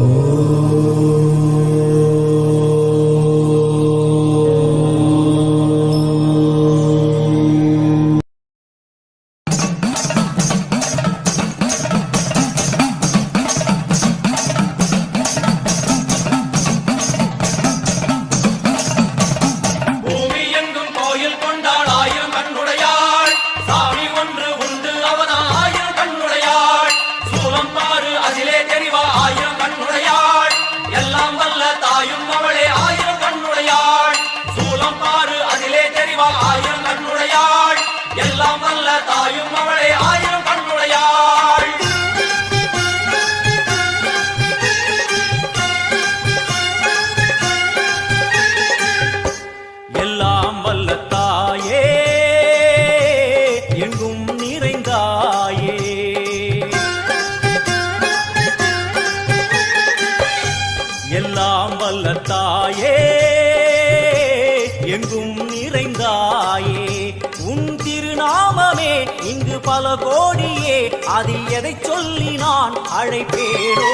Oh. எல்லாம் அல்ல தாயும் அவளை. ஆயிரம் எதை சொல்லி நான் அழைப்பேனோ?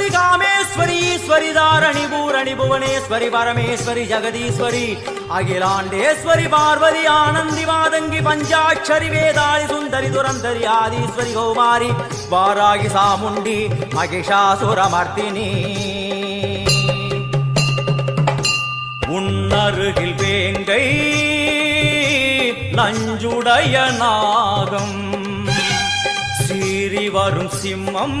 சரஸ்வதி காமேஸ்வரி ஈஸ்வரி தாரணி பூரணி புவனேஸ்வரி பரமேஸ்வரி ஜெகதீஸ்வரி அகிலாண்டேஸ்வரி பார்வதி ஆனந்தி மாதங்கி பஞ்சாட்சரி வேதாளி சுந்தரி துரந்தரி ஆதீஸ்வரி கௌமாரி வாராகி சாமுண்டி மகிஷாசுரமர்த்தினி உன்னருகில் வேங்கை நஞ்சுடைய நாகம் சீறி வரும் சிம்மம்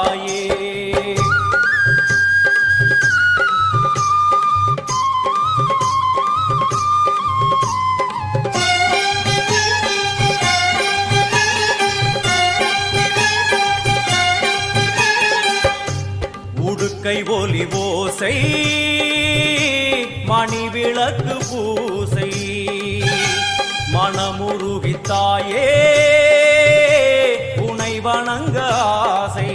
மனமுருகி உனை வணங்க ஆசை.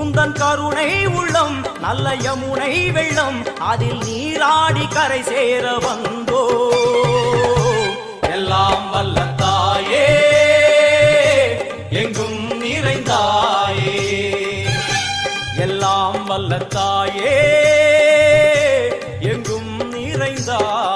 உந்தன் கருணை உள்ளம் நல்ல யமுனை வெள்ளம் அதில் நீராடி கரை சேர வந்தோ. எல்லாம் வல்ல தாயே எங்கும் நிறைந்தாயே. எல்லாம் வல்ல தாயே எங்கும் நிறைந்தாய்.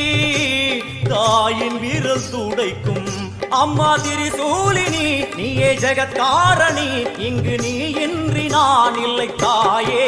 தாயின் விரல் துடைக்கும். அம்மா திரிசூலினி நீயே ஜெகத்காரணி இங்கு நீ இன்றி நான் இல்லை தாயே.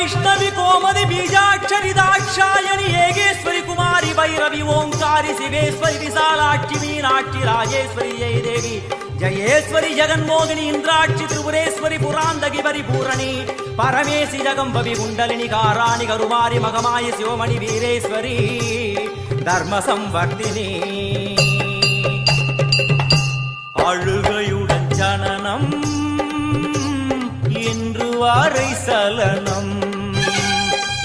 ವೈಷ್ಣವಿ ಕೋಮದಿ ಬೀಜಾಕ್ಷರಿ ದಾಕ್ಷಾಯಣಿ ಏಗೇಶ್ವರಿ ಕುಮಾರಿ ಭೈರವಿ ಓಂಕಾರಿ ಶಿವೇಶ್ವರಿ ವಿಶಾಲಾಕ್ಷಿ ಮೀನಾಕ್ಷಿ ರಾಜೇಶ್ವರಿ ಜಯ ದೇವಿ ಜಯೇಶ್ವರಿ ಜಗನ್ಮೋಹಿನಿ ಇಂದ್ರಾಕ್ಷಿ ತ್ರಿಪುರೇಶ್ವರಿ ಪುರಾಂದಗಿ ಬರಿ ಪೂರಣಿ ಪರಮೇಶಿ ಜಗಂಬವಿ ಕುಂಡಲಿನಿ ಕಾರಾಣಿ ಗರುಮಾರಿ ಮಗಮಾಯಿ ಶಿವಮಣಿ ವೀರೇಶ್ವರಿ ಧರ್ಮ ಸಂವರ್ತಿನಿ அழுகையுடன் ஜனனம் என்று வாரை சலனம்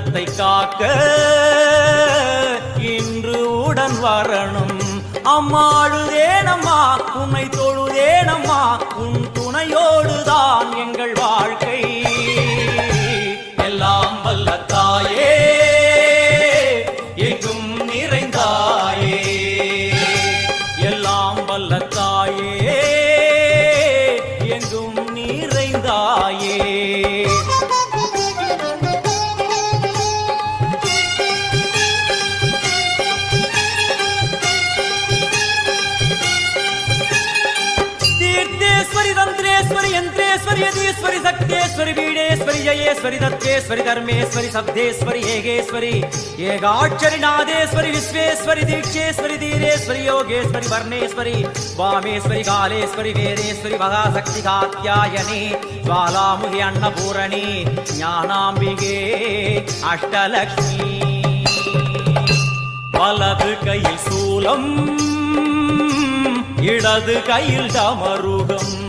கலியுகத்தை காக்க இன்று உடன் வரணும். அம்மாழுதேனம்மா உன்னை தொழுதேனம்மா உன் துணையோடுதான் எங்கள் வாழ்க்கை. எல்லாம் வல்ல தாயே எங்கும் நிறைந்தாயே. எல்லாம் வல்ல தாயே शक्तेश्वरि बीडेश्वरि जयेश्वरि दत्तेश्वरि धर्मेश्वरि शब्देश्वरि येगेश्वरि ஏகாட்சரி நாதேஸ்வரி விஸ்வேஸ்வரி தீட்சேஸ்வரி தீரேஸ்வரி யோகேஸ்வரி வர்ணேஸ்வரி வாமேஸ்வரி காலேஸ்வரி வேதேஸ்வரி மகாசக்தி காத்தியாயனி ஜுவாலாமுகி அன்னபூரணி ஞானாம்பிகே அஷ்டலக்ஷ்மி வலது கையில் சூலம் இடது கையில் டமருகம்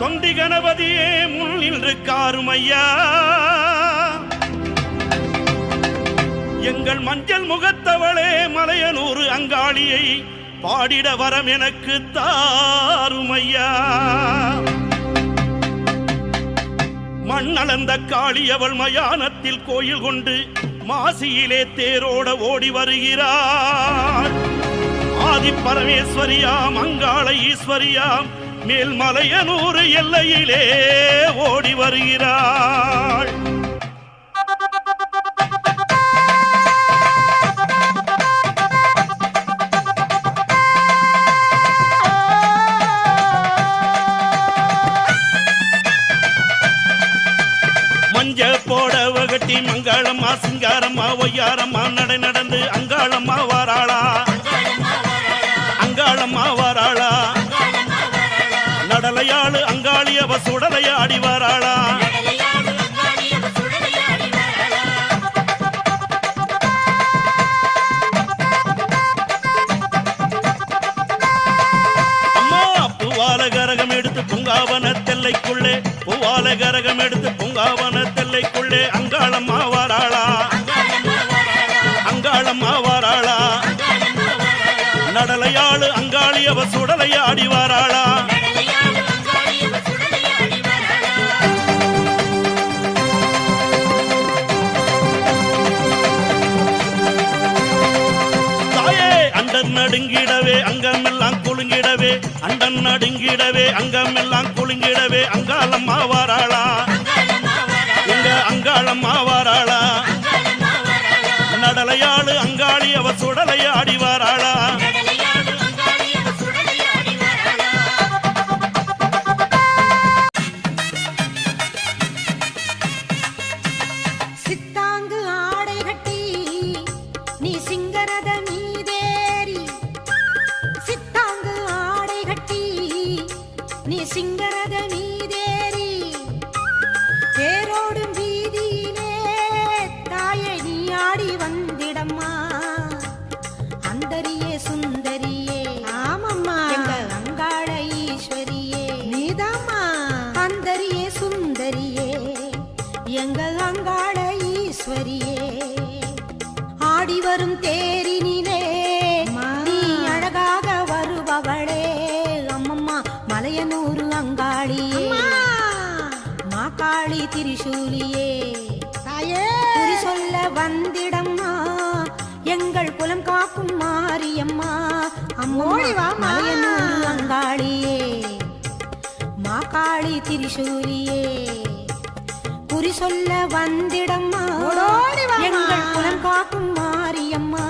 தொந்தி கணபதியே முன் நின்று காருமையா எங்கள் மஞ்சள் முகத்தவளே மலையனூறு அங்காளியை பாடிட வரம் எனக்கு தாருமையா மண்ணளந்த காளி அவள் மயானத்தில் கோயில் கொண்டு மாசியிலே தேரோட ஓடி வருகிறாள் ஆதி பரமேஸ்வரியாம் அங்காள ஈஸ்வரியாம் மேல்மலையனூர் எல்லையிலே ஓடி வருகிறாள். மஞ்ச போடவ கட்டி மங்களம்மா சிங்காரம்மா ஒய்யாரம்மா நடை நட சுடலையாடி கரகம் எடுத்து பூங்காவன தெல்லைக்குள்ளே பூவால கரகம் எடுத்து பூங்காவன தெல்லைக்குள்ளே அங்காளம்மா வாராளா அங்காளம்மா வாராளா நடலையாளு அங்காளி அவ சுடலையாடி வாராளா. நடுங்கிடவே அங்கமெல்லாம் குலுங்கிடவே அங்காளம்மா வாராளா எங்க அங்காளம்மா வாராளா நடலையாளு அங்காளி அவ சுடலையாடி வாராளா ஆடி வரும் தேரினிலே நீ அழகாக வருபவளே. அம்மம்மா மலையனூரு அங்காளியே. மாக்காளி திரிசூலியே. தாயே. சொல்ல வந்திடம்மா. எங்கள் குலம் காக்கும் மாரியம்மா. அம்மோடி வா மலையனூரு அங்காளியே. மாக்காளி திரிசூலியே. குறி சொல்ல வந்திடம்மா. எங்கள் குலம் காக்கும் மாரியம்மா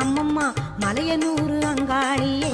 அம்மம்மா மலையனூரு அங்காளியே